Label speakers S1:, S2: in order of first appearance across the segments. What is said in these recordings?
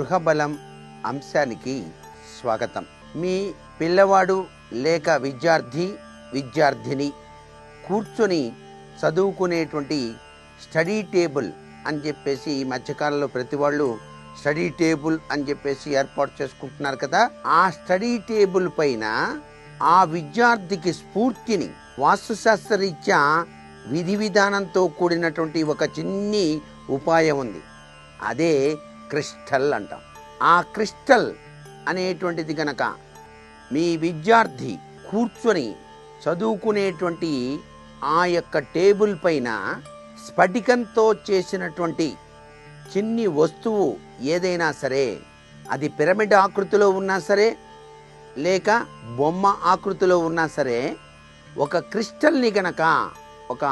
S1: గృహబలం అంశానికి స్వాగతం. మీ పిల్లవాడు లేక విద్యార్థి విద్యార్థిని కూర్చొని చదువుకునేటువంటి స్టడీ టేబుల్ అని చెప్పేసి ఈ మధ్యకాలంలో ప్రతి వాళ్ళు స్టడీ టేబుల్ అని చెప్పేసి ఏర్పాటు చేసుకుంటున్నారు కదా. ఆ స్టడీ టేబుల్ పైన ఆ విద్యార్థికి స్ఫూర్తిని వాస్తుశాస్త్రరీత్యా విధి విధానంతో కూడినటువంటి ఒక చిన్ని ఉపాయం ఉంది. అదే క్రిస్టల్ అంటాం. ఆ క్రిస్టల్ అనేటువంటిది గనక మీ విద్యార్థి కూర్చొని చదువుకునేటువంటి ఆ యొక్క టేబుల్ పైన స్ఫటికంతో చేసినటువంటి చిన్ని వస్తువు ఏదైనా సరే అది పిరమిడ్ ఆకృతిలో ఉన్నా సరే లేక బొమ్మ ఆకృతిలో ఉన్నా సరే ఒక క్రిస్టల్ని గనక ఒక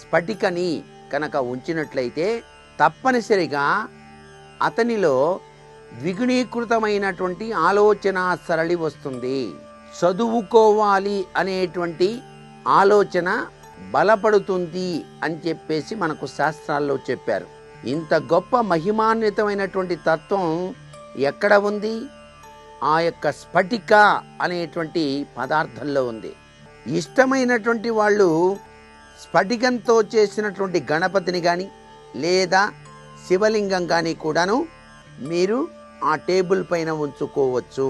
S1: స్ఫటికని కనుక ఉంచినట్లయితే తప్పనిసరిగా అతనిలో ద్విగుణీకృతమైనటువంటి ఆలోచన సరళి వస్తుంది. చదువుకోవాలి అనేటువంటి ఆలోచన బలపడుతుంది అని చెప్పేసి మనకు శాస్త్రాల్లో చెప్పారు. ఇంత గొప్ప మహిమాన్వితమైనటువంటి తత్వం ఎక్కడ ఉంది? ఆ యొక్క స్ఫటిక అనేటువంటి పదార్థంలో ఉంది. ఇష్టమైనటువంటి వాళ్ళు స్ఫటికంతో చేసినటువంటి గణపతిని కానీ లేదా శివలింగం కానీ కూడాను మీరు ఆ టేబుల్ పైన ఉంచుకోవచ్చు.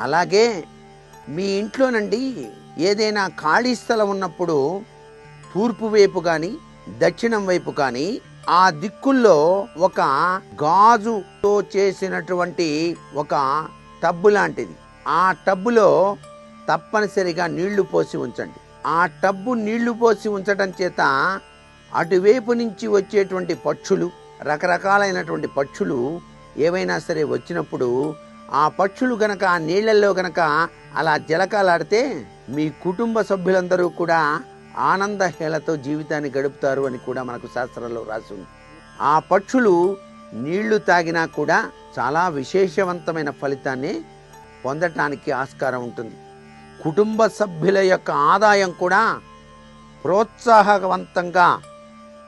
S1: అలాగే మీ ఇంట్లోనండి ఏదైనా ఖాళీ స్థలం ఉన్నప్పుడు తూర్పు వైపు కానీ దక్షిణం వైపు కానీ ఆ దిక్కుల్లో ఒక గాజుతో చేసినటువంటి ఒక టబ్బు లాంటిది. ఆ టబ్బులో తప్పనిసరిగా నీళ్ళు పోసి ఉంచండి. ఆ టబ్బు నీళ్ళు పోసి ఉంచడం చేత అటువైపు నుంచి వచ్చేటువంటి పక్షులు రకరకాలైనటువంటి పక్షులు ఏవైనా సరే వచ్చినప్పుడు ఆ పక్షులు గనక ఆ నీళ్ళలో గనక అలా జలకాలాడితే మీ కుటుంబ సభ్యులందరూ కూడా ఆనందహేళతో జీవితాన్ని గడుపుతారు అని కూడా మనకు శాస్త్రంలో రాసి ఉంది ఆ పక్షులు నీళ్ళు తాగినా కూడా చాలా విశేషవంతమైన ఫలితాన్ని పొందటానికి ఆస్కారం ఉంటుంది. కుటుంబ సభ్యుల యొక్క ఆదాయం కూడా ప్రోత్సాహవంతంగా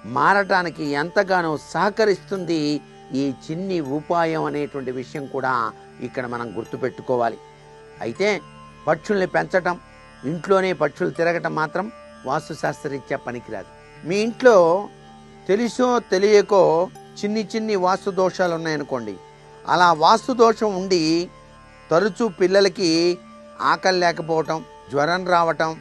S1: మారటానికి ఎంతగానో సహకరిస్తుంది ఈ చిన్ని ఉపాయం అనేటువంటి విషయం కూడా ఇక్కడ మనం గుర్తుపెట్టుకోవాలి. అయితే పక్షుల్ని పెంచటం ఇంట్లోనే పక్షులు తిరగటం మాత్రం వాస్తుశాస్త్రరీత్యా పనికిరాదు. మీ ఇంట్లో తెలుసో తెలియకో చిన్ని చిన్ని వాస్తు దోషాలు ఉన్నాయనుకోండి. అలా వాస్తు దోషం ఉండి తరచూ పిల్లలకి ఆకలి లేకపోవటం జ్వరం రావటం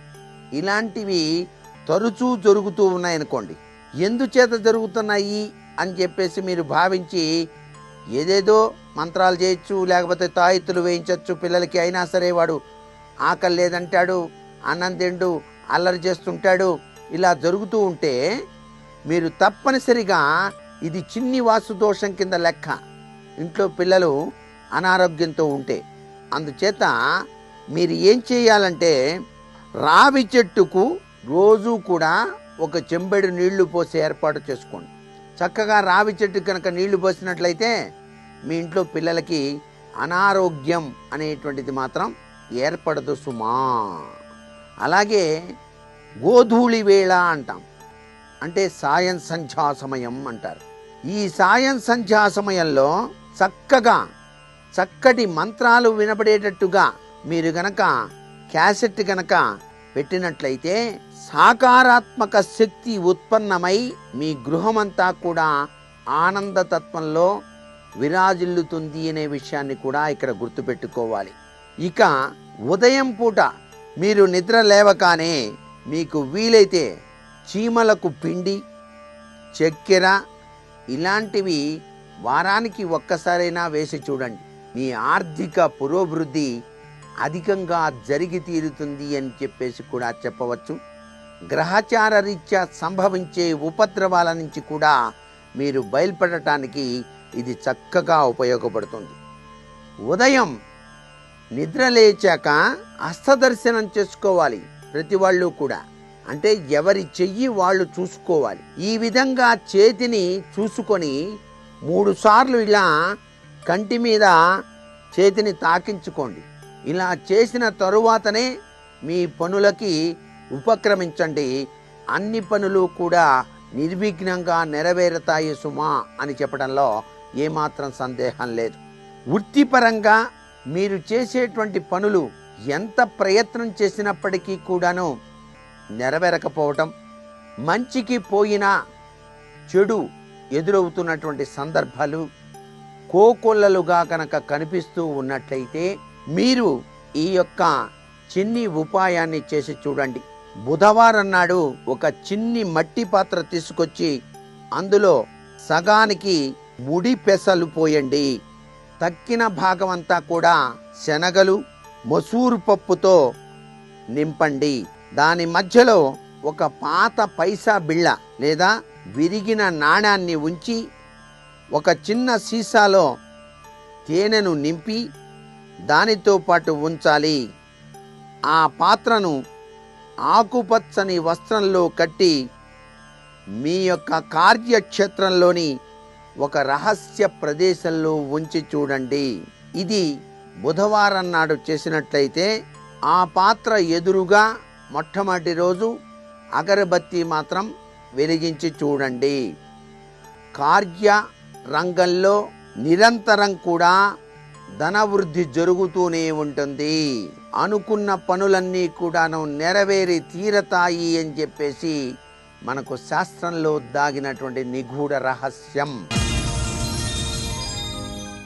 S1: ఇలాంటివి తరచూ జరుగుతూ ఉన్నాయనుకోండి. ఎందుచేత జరుగుతున్నాయి అని చెప్పేసి మీరు భావించి ఏదేదో మంత్రాలు చేయొచ్చు లేకపోతే తాయెత్తులు వేయించవచ్చు పిల్లలకి అయినా సరే వాడు ఆకలి లేదంటాడు అన్నం తిండు అల్లరి చేస్తుంటాడు ఇలా జరుగుతూ ఉంటే మీరు తప్పనిసరిగా ఇది చిన్ని వాసు దోషం కింద లెక్క. ఇంట్లో పిల్లలు అనారోగ్యంతో ఉంటే. అందుచేత మీరు ఏం చేయాలంటే రావి చెట్టుకు రోజు కూడా ఒక చెంబెడు నీళ్ళు పోసి ఏర్పాటు చేసుకోండి. చక్కగా రావి చెట్టు కనుక నీళ్ళు పోసినట్లయితే మీ ఇంట్లో పిల్లలకి అనారోగ్యం అనేటువంటిది మాత్రం ఏర్పడదు సుమా. అలాగే గోధూళి వేళ అంటాం. అంటే సాయం సంధ్యా సమయం అంటారు. ఈ సాయం సంధ్యా సమయంలో చక్కగా చక్కటి మంత్రాలు వినపడేటట్టుగా మీరు గనక క్యాసెట్ గనక పెట్టినట్లయితే సాకారాత్మక శక్తి ఉత్పన్నమై మీ గృహమంతా కూడా ఆనందతత్వంలో విరాజిల్లుతుంది అనే విషయాన్ని కూడా ఇక్కడ గుర్తుపెట్టుకోవాలి. ఇక ఉదయం పూట మీరు నిద్ర లేవగానే మీకు వీలైతే చీమలకు పిండి చక్కెర ఇలాంటివి వారానికి ఒక్కసారైనా వేసి చూడండి. మీ ఆర్థిక పురోభివృద్ధి అధికంగా జరిగి తీరుతుంది అని చెప్పేసి కూడా చెప్పవచ్చు. గ్రహచార రీత్యా సంభవించే ఉపద్రవాల నుంచి కూడా మీరు బయలుపడటానికి ఇది చక్కగా ఉపయోగపడుతుంది. ఉదయం నిద్ర లేచాక హస్తదర్శనం చేసుకోవాలి ప్రతి వాళ్ళు కూడా. అంటే ఎవరి చెయ్యి వాళ్ళు చూసుకోవాలి. ఈ విధంగా చేతిని చూసుకొని మూడు సార్లు ఇలా కంటి మీద చేతిని తాకించుకోండి. ఇలా చేసిన తరువాతనే మీ పనులకి ఉపక్రమించండి. అన్ని పనులు కూడా నిర్విఘ్నంగా నెరవేరుతాయి సుమా అని చెప్పడంలో ఏమాత్రం సందేహం లేదు. వృత్తిపరంగా మీరు చేసేటువంటి పనులు ఎంత ప్రయత్నం చేసినప్పటికీ కూడాను నెరవేరకపోవటం మంచికి పోయినా చెడు ఎదురవుతున్నటువంటి సందర్భాలు కోకొల్లలుగా కనుక కనిపిస్తూ ఉన్నట్లయితే మీరు ఈ యొక్క చిన్ని ఉపాయాన్ని చేసి చూడండి. బుధవారం నాడు ఒక చిన్ని మట్టి పాత్ర తీసుకొచ్చి అందులో సగానికి ముడి పెసలు పోయండి. తక్కిన భాగం అంతా కూడా శనగలు మసూరు పప్పుతో నింపండి. దాని మధ్యలో ఒక పాత పైసా బిళ్ళ లేదా విరిగిన నాణాన్ని ఉంచి ఒక చిన్న సీసాలో తేనెను నింపి దానితో పాటు ఉంచాలి. ఆ పాత్రను ఆకుపచ్చని వస్త్రంలో కట్టి మీ యొక్క కార్యక్షేత్రంలోని ఒక రహస్య ప్రదేశంలో ఉంచి చూడండి. ఇది బుధవారం నాడు చేసినట్లయితే ఆ పాత్ర ఎదురుగా మొట్టమొదటి రోజు అగరబత్తి మాత్రం వెలిగించి చూడండి. కార్య రంగంలో నిరంతరం కూడా ధనవృద్ధి జరుగుతూనే ఉంటుంది. అనుకున్న పనులన్నీ కూడాను నెరవేరి తీరతాయి అని చెప్పేసి మనకు శాస్త్రంలో దాగినటువంటి నిగూఢ రహస్యం.